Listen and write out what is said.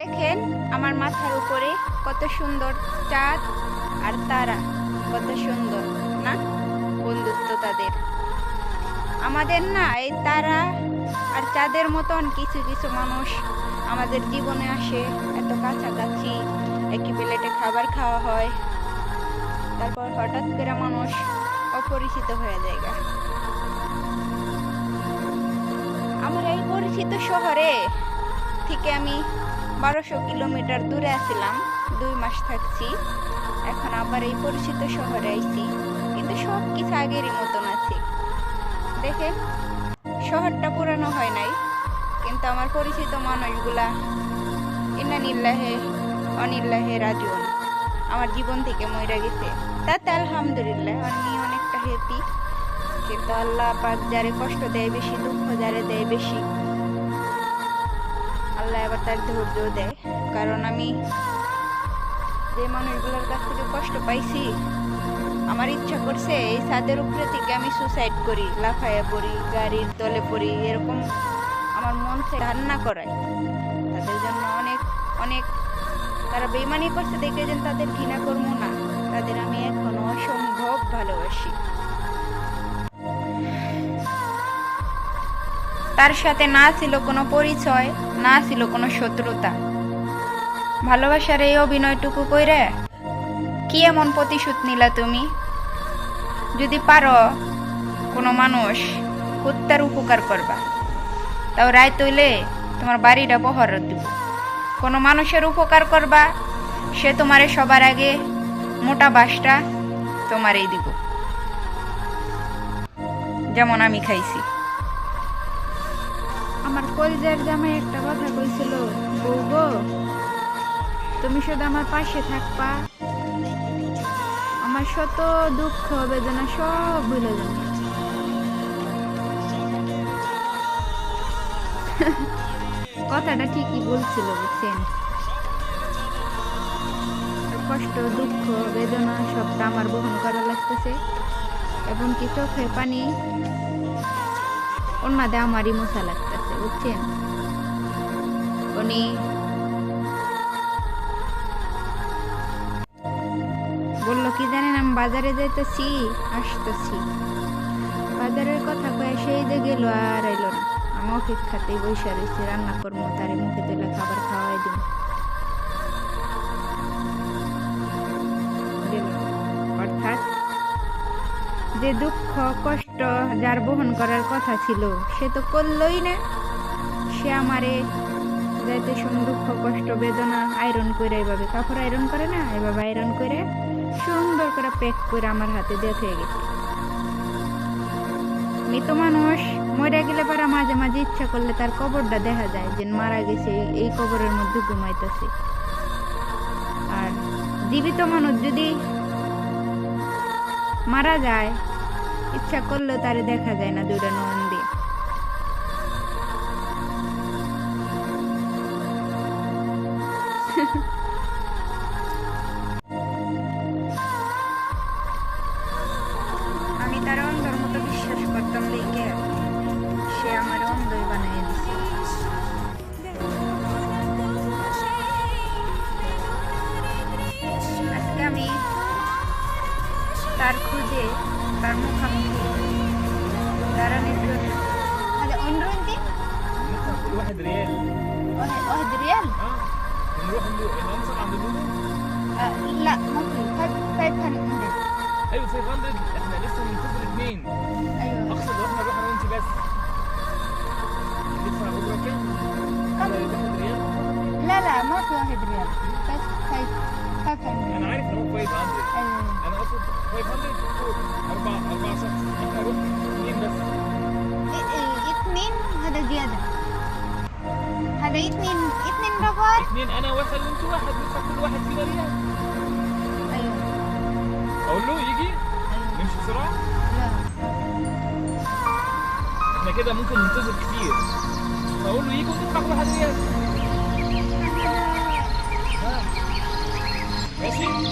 দেখেন আমার মাথার উপরে কত সুন্দর চাঁদ আর তারা, কত সুন্দর, না? বন্ধুত্ব তাদের। আমাদের না এই তারা আর চাঁদের মতন কিছু কিছু মানুষ আমাদের জীবনে আসে, এত কাছাকাছি, একই প্লেটে খাবার খাওয়া হয়। তারপর হঠাৎ করে মানুষ অপরিচিত হয়ে যায়। আমার এই পরিচিত শহরে থেকে আমি বারোশো কিলোমিটার দূরে আছিলাম, দুই মাস থাকছি। এখন আবার এই পরিচিত শহরে আইছি, কিন্তু সব কিছু আগেরই মতন আছে। দেখেন, শহরটা পুরানো হয় নাই, কিন্তু আমার পরিচিত মানুষগুলা ইন্নানিল্লাহে, অনিল্লাহে রাজুন আমার জীবন থেকে মইরা গেছে। তাতে আলহামদুলিল্লাহ আমি অনেকটা হ্যাপি কিন্তু আল্লাহ পাক যারে কষ্ট দেয় বেশি, দুঃখ যারে দেয় বেশি আল্লাহ এবার তার ধৈর্য দেয়। কারণ আমি যে মানুষগুলোর কাছ থেকে কষ্ট পাইছি, আমার ইচ্ছা করছে এই ছাদের উপরে থেকে আমি সুসাইড করি লাফাইয়া পড়ি, গাড়ির তলে পড়ি, এরকম আমার মন থেকে ধারণা করায়। তাদের জন্য অনেক অনেক তারা বেমানি করছে, দেখে যেন তাদের ঘৃণা করব না। তাদের আমি এখনও অসম্ভব ভালোবাসি। তার সাথে না ছিল কোনো পরিচয়, না ছিল কোনো শত্রুতা। ভালোবাসার এই অভিনয়টুকু কইরে কি এমন প্রতিশোধ নিলা তুমি? যদি পারো, কোনো মানুষ কুত্তার উপকার করবা। তাও রায় তৈলে তোমার বাড়িটা বহর দিব। কোনো মানুষের উপকার করবা, সে তোমারে সবার আগে মোটা বাসটা তোমারই দিব। যেমন আমি খাইছি। আমার কলজার জামাই একটা কথা কইছিল, বউ গো, তুমি শুধু আমার পাশে থাকবা। আমার শত দুঃখ, বেদনা সব ভুলে যাবে। কথাটা ঠিকই বলছিল, বুঝছেন? কষ্ট, দুঃখ, বেদনা সবটা আমার বহন করা লাগতেছে, এবং কি চোখে পানি, অন্যদে আমারই মশা লাগতেছে। বুঝছেন? উনি বলল, কি জানেন, আমি বাজারে যাইতেছি, আসতেছি। বাজারের কথা কয়ে সেই যে গেল আর এলো না। আমি অপেক্ষাতেই বসে রয়েছি রান্না করব তারে মুখে তুলে খাবার খাওয়াই দিব গেল। না। অর্থাৎ যে দুঃখ, কষ্ট, যার বহন করার কথা ছিল, সে তো করলই না। সে আমারে যাইতে শুন দুঃখ, কষ্ট, বেদনা আয়রন করে এভাবে কাপড় আয়রন করে না এভাবে আয়রন করে সুন্দর করে প্যাক করে আমার হাতে হয়ে গেছে। মৃত মানুষ মরে গেলে পারা মাঝে মাঝে ইচ্ছা করলে তার কবরটা দেখা যায় যে মারা গেছে, এই- কবরের মধ্যে ঘুমাইতেছে। আর জীবিত মানুষ যদি মারা যায়, ইচ্ছা করলেও তারে দেখা যায় না দুইটা নয়ন আমি তার অন্ধর মতো বিশ্বাস করতাম দেখে সে আমার অন্ধই বানিয়ে দিছে আজকে আমি তার খুঁজে তার মুখামুখি দাঁড়ানোর জন্য هذا اونرو انت؟ كل واحد ريال واحد واحد ريال؟ إحنا لسه منتظر اتنين. أيوه. أقصد لو إحنا نروح أنا وانت بس تدفع ريال؟ لا لا ما في 1 ريال. بس 5 أنا عارف إن هو 500 أيوه. أنا أقصد 500 أربع أربع شخص. إحنا نروح اثنين بس. إيه، اثنين هذا زيادة. هذا اثنين اثنين ربار اثنين أنا واحد وأنت واحد. ندفع كل واحد فينا ريال. أيوه. أقول له يجي. بسرعة لا. إحنا كده ممكن ننتظر كتير. فأقول له يجي كل واحد ريال ماشي؟